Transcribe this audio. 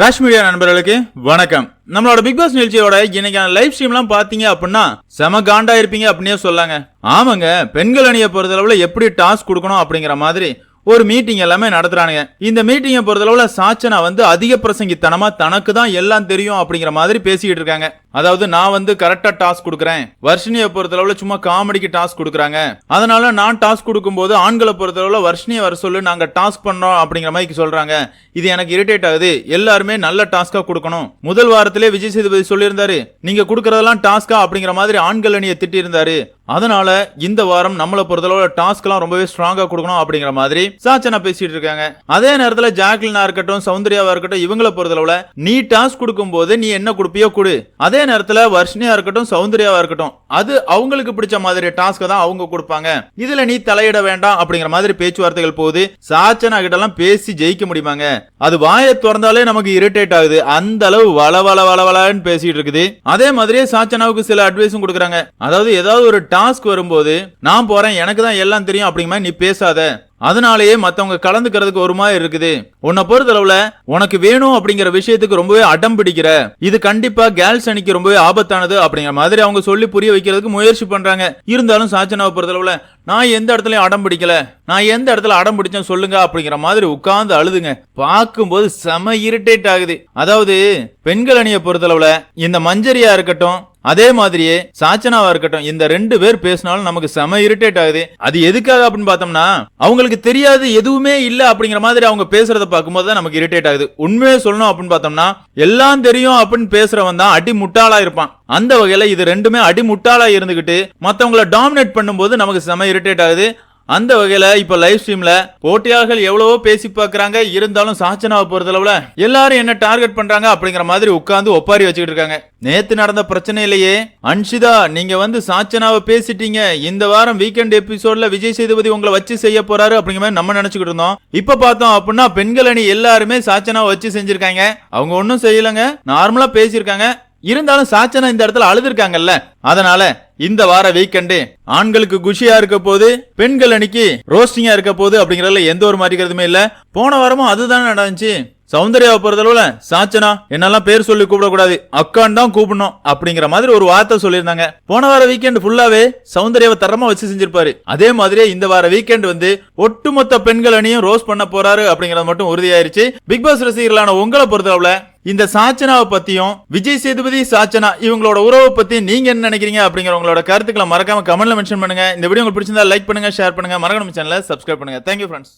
Rash media நண்பர்களுக்கு வணக்கம். நம்மளோட பிக் பாஸ் நிகழ்ச்சியோட இன்னைக்கான லைவ் ஸ்ட்ரீம்லாம் பாத்தீங்க அப்படின்னா செம காண்டா இருப்பீங்க அப்படின்னே சொல்லாங்க. ஆமாங்க பெண்கள் அணியை பொறுத்தளவுல எப்படி டாஸ்க் கொடுக்கணும் அப்படிங்கிற மாதிரி ஒரு மீட்டிங் எல்லாமே நடத்துறானுங்க. இந்த மீட்டிங்கை பொறுத்தளவுல சாச்சனா வந்து அதிக பிரசங்கித்தனமா தனக்கு தான் எல்லாம் தெரியும் அப்படிங்கிற மாதிரி பேசிக்கிட்டு இருக்காங்க. அதாவது நான் வந்து கரெக்டா டாஸ்க் கொடுக்குறேன். வர்ஷினியை பொறுத்தளவுல சும்மா காமெடிக்கு டாஸ்க் கொடுக்குறாங்க. அதனால நான் டாஸ்க் கொடுக்கும்போது ஆண்களை பொறுத்தளவுல வர்ஷினியை வர சொல்லு நாங்க டாஸ்க் பண்றோம் அப்படிங்கிற மாதிரி சொல்றாங்க. இது எனக்கு இரிட்டேட் ஆகுது. எல்லாருமே நல்ல டாஸ்கா கொடுக்கணும். முதல் வாரத்திலே விஜய் சேதுபதி சொல்லியிருந்தாரு நீங்க கொடுக்கறதெல்லாம் டாஸ்கா அப்படிங்கிற மாதிரி ஆண்கள் அணியை திட்டியிருந்தாரு. அதனால இந்த வாரம் நம்மளை பொறுத்தளவுல டாஸ்க் எல்லாம் ரொம்பவே ஸ்ட்ராங்கா கொடுக்கணும் அப்படிங்கிற மாதிரி சாச்சனா பேசிட்டு இருக்காங்க. அதே நேரத்துல ஜாக்லினா இருக்கட்டும் சௌந்தர்யாவா இருக்கட்டும் இவங்களை பொறுத்தளவுல நீ டாஸ்க் கொடுக்கும் போது நீ என்ன கொடுப்பியோ கொடு. அதே நேரத்துல வர்ஷினியா இருக்கட்டும் சௌந்தர்யாவா இருக்கட்டும் அது அவங்களுக்கு பிடிச்ச மாதிரி டாஸ்க் தான் அவங்க கொடுப்பாங்க. இதுல நீ தலையிட வேண்டாம் அப்படிங்கிற மாதிரி பேச்சுவார்த்தைகள் போகுது. சாச்சனா கிட்ட எல்லாம் பேசி ஜெயிக்க முடியுமாங்க? அது வாயை திறந்தாலே நமக்கு இரிட்டேட் ஆகுது. அந்த அளவு வள வள வள வளன்னு பேசிட்டு இருக்குது. அதே மாதிரியே சாச்சனாவுக்கு சில அட்வைஸும் கொடுக்குறாங்க. அதாவது ஏதாவது ஒரு டாஸ்க் வரும்போது நான் போறேன் எனக்கு தான் எல்லாம் தெரியும் அப்படிங்கிற மாதிரி நீ பேசாத. அதனாலேயே மற்றவங்க கலந்துக்கிறதுக்கு ஒரு மாதிரி இருக்குது. உன்னை பொறுத்தளவுல உனக்கு வேணும் அப்படிங்கிற விஷயத்துக்கு ரொம்பவே அடம் பிடிக்கிற. இது கண்டிப்பா கேர்ள்ஸ் அணிக்கு ரொம்பவே ஆபத்தானது அப்படிங்கிற மாதிரி அவங்க சொல்லி புரிய வைக்கிறதுக்கு முயற்சி பண்றாங்க. இருந்தாலும் சாச்சனாவை பொறுத்தளவுல நான் எந்த இடத்துலயும் அடம் பிடிக்கல. நான் எந்த இடத்துல அடம் பிடிச்சேன் சொல்லுங்க அப்படிங்கிற மாதிரி உட்கார்ந்து அழுதுங்க. பார்க்கும்போது செம இரிட்டேட் ஆகுது. அதாவது பெண்கள் அணியை பொறுத்தளவுல இந்த மஞ்சரியா இருக்கட்டும் அதே மாதிரியே சாச்சனாவா இருக்கட்டும் இந்த ரெண்டு பேர் பேசினாலும் நமக்கு செம இரிட்டேட் ஆகுது. அது எதுக்காக அப்படின்னு பார்த்தோம்னா அவங்களுக்கு தெரியாது எதுவுமே இல்ல அப்படிங்கிற மாதிரி அவங்க பேசுறத பார்க்கும்போது தான் நமக்கு இரிட்டேட் ஆகுது. உண்மையே சொல்லணும் அப்படின்னு பார்த்தோம்னா எல்லாம் தெரியும் அப்படின்னு பேசுறவன் தான் அடி முட்டாளா இருப்பான். அந்த வகையில இது ரெண்டுமே அடி முட்டாளா இருந்துகிட்டு மத்தவங்களை டாமினேட் பண்ணும்போது நமக்கு செம இரிட்டேட் ஆகுது. அந்த வகையில இப்ப லைவ் ஸ்ட்ரீம்ல போட்டியாளர்கள் எவ்வளவோ பேசி பாக்குறாங்க இருந்தாலும் சாச்சனாவை பொறுத்தளவுல எல்லாரும் என்ன டார்கெட் பண்றாங்க அப்படிங்கிற மாதிரி உட்கார்ந்து ஒப்பாரி வச்சுக்கிட்டு இருக்காங்க. நேத்து நடந்த பிரச்சனையிலேயே அன்ஷிதா நீங்க வந்து சாச்சனாவை பேசிட்டீங்க. இந்த வாரம் வீக்கெண்ட் எபிசோட்ல விஜய் சேதுபதி உங்களை வச்சு செய்ய போறாரு அப்படிங்கிற மாதிரி நம்ம நினைச்சுக்கிட்டு இருந்தோம். இப்ப பார்த்தோம் அப்படின்னா பெண்கள் அணி எல்லாருமே சாச்சனாவை வச்சு செஞ்சிருக்காங்க. அவங்க ஒன்னும் செய்யலங்க. நார்மலா பேசியிருக்காங்க. இருந்தாலும் சாச்சனா இந்த இடத்துல அழுதுருக்காங்கல்ல. அதனால இந்த வார வீக்கெண்டு ஆண்களுக்கு குஷியா இருக்க போது பெண்கள் அன்னைக்கு ரோஸ்டிங்கா இருக்க போது அப்படிங்கறதுல எந்த ஒரு மாற்றிக்கிறதுமே இல்ல. போன வாரமும் அதுதான் நடந்துச்சு. சௌந்தர்யாவை பொறுத்தளவுல சாச்சனா என்னெல்லாம் பேர் சொல்லி கூப்பிடக்கூடாது அக்கான் தான் கூப்பிடணும் அப்படிங்கிற மாதிரி ஒரு வார்த்தை சொல்லியிருந்தாங்க. போன வார வீக்கெண்ட் ஃபுல்லாவே சௌந்தர்யாவை தரமா வச்சு செஞ்சிருப்பாரு. அதே மாதிரியே இந்த வார வீக்கெண்ட் வந்து ஒட்டுமொத்த பெண்கள் அணியும் ரோஸ் பண்ண போறாரு அப்படிங்கறது மட்டும் உறுதியாயிருச்சு. பிக் பாஸ் ரசிகர்களான உங்களை பொறுத்தளவுல இந்த சாச்சனாவை பத்தியும் விஜய் சேதுபதி சாச்சனா இவங்களோட உறவை பத்தி நீங்க என்ன நினைக்கிறீங்க அப்படிங்கிற உங்களோட கருத்துக்களை மறக்காம கமெண்ட்ல மென்ஷன் பண்ணுங்க. இந்த வீடியோ உங்களுக்கு பிடிச்சிருந்தா லைக் பண்ணுங்க ஷேர் பண்ணுங்க. மறக்காம சேனலை சப்ஸ்கிரைப் பண்ணுங்க. Thank you friends